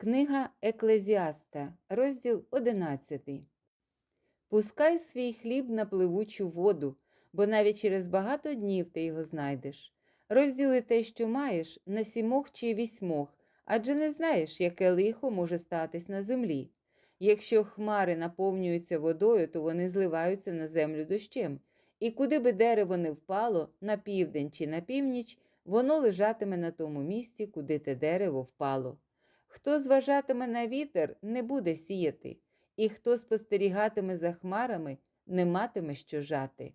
Книга Еклезіаста, розділ 11. Пускай свій хліб на пливучу воду, бо навіть через багато днів ти його знайдеш. Розділи те, що маєш, на сімох чи вісьмох, адже не знаєш, яке лихо може статись на землі. Якщо хмари наповнюються водою, то вони зливаються на землю дощем, і куди би дерево не впало, на південь чи на північ, воно лежатиме на тому місці, куди те дерево впало. Хто зважатиме на вітер, не буде сіяти, і хто спостерігатиме за хмарами, не матиме що жати.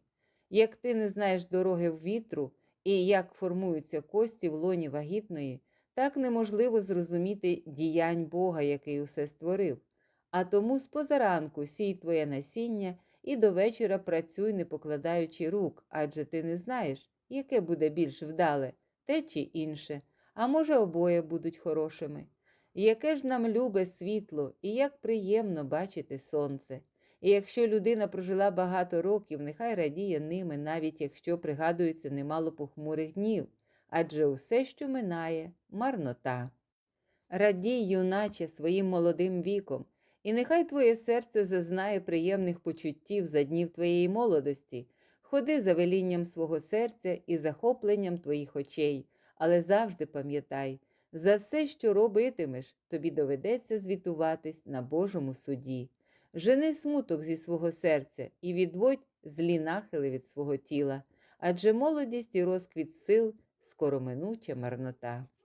Як ти не знаєш дороги в вітру і як формуються кості в лоні вагітної, так неможливо зрозуміти діянь Бога, який усе створив. А тому з позаранку сій твоє насіння і до вечора працюй, не покладаючи рук, адже ти не знаєш, яке буде більш вдале, те чи інше, а може обоє будуть хорошими. Яке ж нам любе світло, і як приємно бачити сонце. І якщо людина прожила багато років, нехай радіє ними, навіть якщо пригадується немало похмурих днів, адже усе, що минає, марнота. Радій, юначе, своїм молодим віком, і нехай твоє серце зазнає приємних почуттів за днів твоєї молодості, ходи за велінням свого серця і захопленням твоїх очей, але завжди пам'ятай, за все, що робитимеш, тобі доведеться звітуватись на Божому суді. Жени смуток зі свого серця і відводь злі нахили від свого тіла, адже молодість і розквіт сил скороминуча марнота.